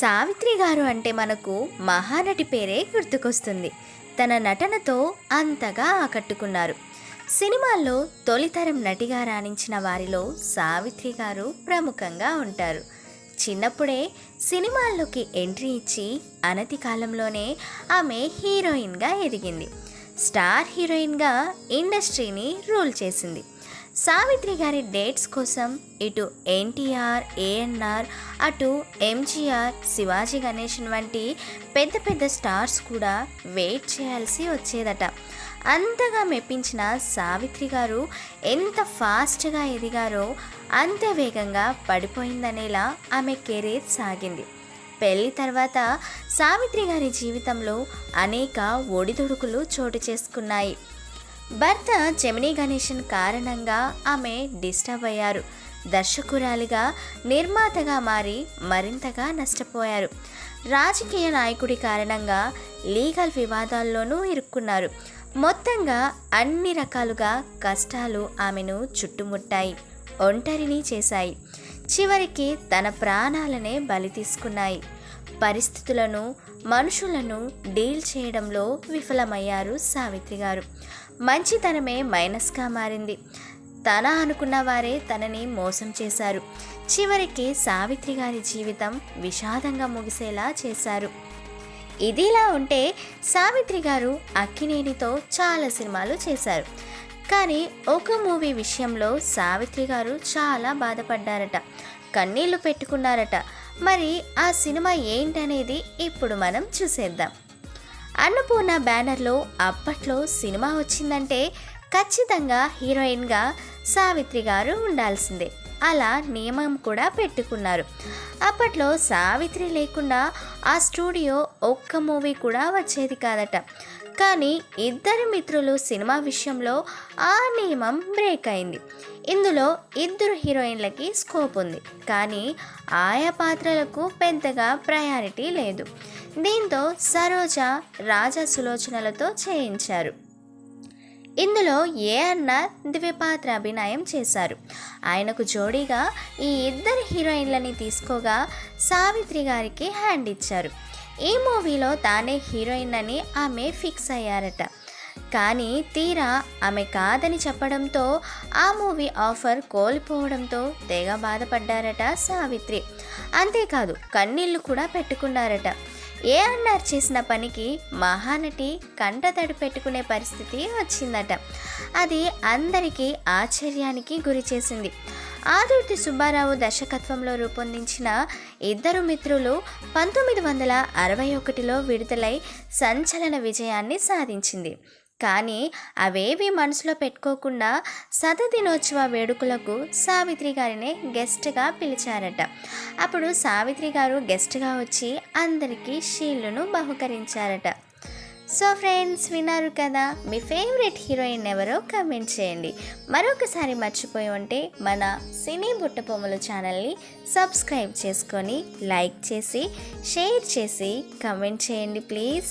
సావిత్రి గారు అంటే మనకు మహానటి పేరే గుర్తుకొస్తుంది. తన నటనతో అంతగా ఆకట్టుకున్నారు. సినిమాల్లో తొలితరం నటిగా రాణించిన వారిలో సావిత్రి గారు ప్రముఖంగా ఉంటారు. చిన్నప్పుడే సినిమాల్లోకి ఎంట్రీ ఇచ్చి అనతి కాలంలోనే ఆమె హీరోయిన్గా ఎదిగింది. స్టార్ హీరోయిన్గా ఇండస్ట్రీని రూల్ చేసింది. సావిత్రి గారి డేట్స్ కోసం ఇటు ఎన్టీఆర్ ఏఎన్ఆర్ అటు ఎంజీఆర్ శివాజీ గణేషన్ వంటి పెద్ద పెద్ద స్టార్స్ కూడా వెయిట్ చేయాల్సి వచ్చేదట. అంతగా మెప్పించిన సావిత్రి గారు ఎంత ఫాస్ట్గా ఎదిగారో అంత వేగంగా పడిపోయిందనేలా ఆమె కెరీర్ సాగింది. పెళ్ళి తర్వాత సావిత్రి గారి జీవితంలో అనేక ఒడిదుడుకులు చోటు చేసుకున్నాయి. భర్త జమినీ గణేషన్ కారణంగా ఆమె డిస్టర్బ్ అయ్యారు. దర్శకురాలిగా నిర్మాతగా మారి మరింతగా నష్టపోయారు. రాజకీయ నాయకుడి కారణంగా లీగల్ వివాదాల్లోనూ ఇరుక్కున్నారు. మొత్తంగా అన్ని రకాలుగా కష్టాలు ఆమెను చుట్టుముట్టాయి ఒంటరిని చేశాయి. చివరికి తన ప్రాణాలనే బలి తీసుకున్నాయి. పరిస్థితులను మనుషులను డీల్ చేయడంలో విఫలమయ్యారు సావిత్రి గారు. మంచితనమే మైనస్గా మారింది. తన అనుకున్న వారే తనని మోసం చేశారు. చివరికి సావిత్రి గారి జీవితం విషాదంగా ముగిసేలా చేశారు. ఇదిలా ఉంటే సావిత్రి గారు అక్కినేనితో చాలా సినిమాలు చేశారు. కానీ ఒక మూవీ విషయంలో సావిత్రి గారు చాలా బాధపడ్డారట. కన్నీళ్ళు పెట్టుకున్నారట. మరి ఆ సినిమా ఏంటనేది ఇప్పుడు మనం చూసేద్దాం. అన్నపూర్ణ బ్యానర్లో అప్పట్లో సినిమా వచ్చిందంటే ఖచ్చితంగా హీరోయిన్గా సావిత్రి గారు ఉండాల్సిందే. అలా నియమం కూడా పెట్టుకున్నారు. అప్పట్లో సావిత్రి లేకుండా ఆ స్టూడియో ఒక్క మూవీ కూడా వచ్చేది కాదట. కానీ ఇద్దరు మిత్రులు సినిమా విషయంలో ఆ నియమం బ్రేక్ అయింది. ఇందులో ఇద్దరు హీరోయిన్లకి స్కోప్ ఉంది. కానీ ఆయా పాత్రలకు పెద్దగా ప్రయారిటీ లేదు. దీంతో సరోజ రాజా సులోచనలతో చేయించారు. ఇందులో ఏ అన్న ద్విపాత్ర అభినయం చేశారు. ఆయనకు జోడీగా ఈ ఇద్దరు హీరోయిన్లని తీసుకోగా సావిత్రి గారికి హ్యాండ్ ఇచ్చారు. ఈ మూవీలో తానే హీరోయిన్ అని ఆమె ఫిక్స్ అయ్యారట. కానీ తీరా ఆమె కాదని చెప్పడంతో ఆ మూవీ ఆఫర్ కోల్పోవడంతో తెగ బాధపడ్డారట సావిత్రి. అంతేకాదు కన్నీళ్ళు కూడా పెట్టుకున్నారట. ఏ చేసిన పనికి మహానటి కంటతడి పెట్టుకునే పరిస్థితి వచ్చిందట. అది అందరికీ ఆశ్చర్యానికి గురి చేసింది. ఆదుర్తి సుబ్బారావు దర్శకత్వంలో రూపొందించిన ఇద్దరు మిత్రులు పంతొమ్మిది వందల అరవై ఒకటిలో విడుదలై సంచలన విజయాన్ని సాధించింది. కానీ అవేవి మనసులో పెట్టుకోకుండా శతదినోత్సవ వేడుకలకు సావిత్రి గారిని గెస్ట్గా పిలిచారట. అప్పుడు సావిత్రి గారు గెస్ట్గా వచ్చి అందరికీ షీల్డును బహుకరించారట. సో ఫ్రెండ్స్ విన్నారు కదా మీ ఫేవరెట్ హీరోయిన్ ఎవరో కమెంట్ చేయండి. మరొకసారి మర్చిపోయి ఉంటే మన సినీ బుట్టబొమ్మలు ఛానల్ని సబ్స్క్రైబ్ చేసుకొని లైక్ చేసి షేర్ చేసి కమెంట్ చేయండి ప్లీజ్.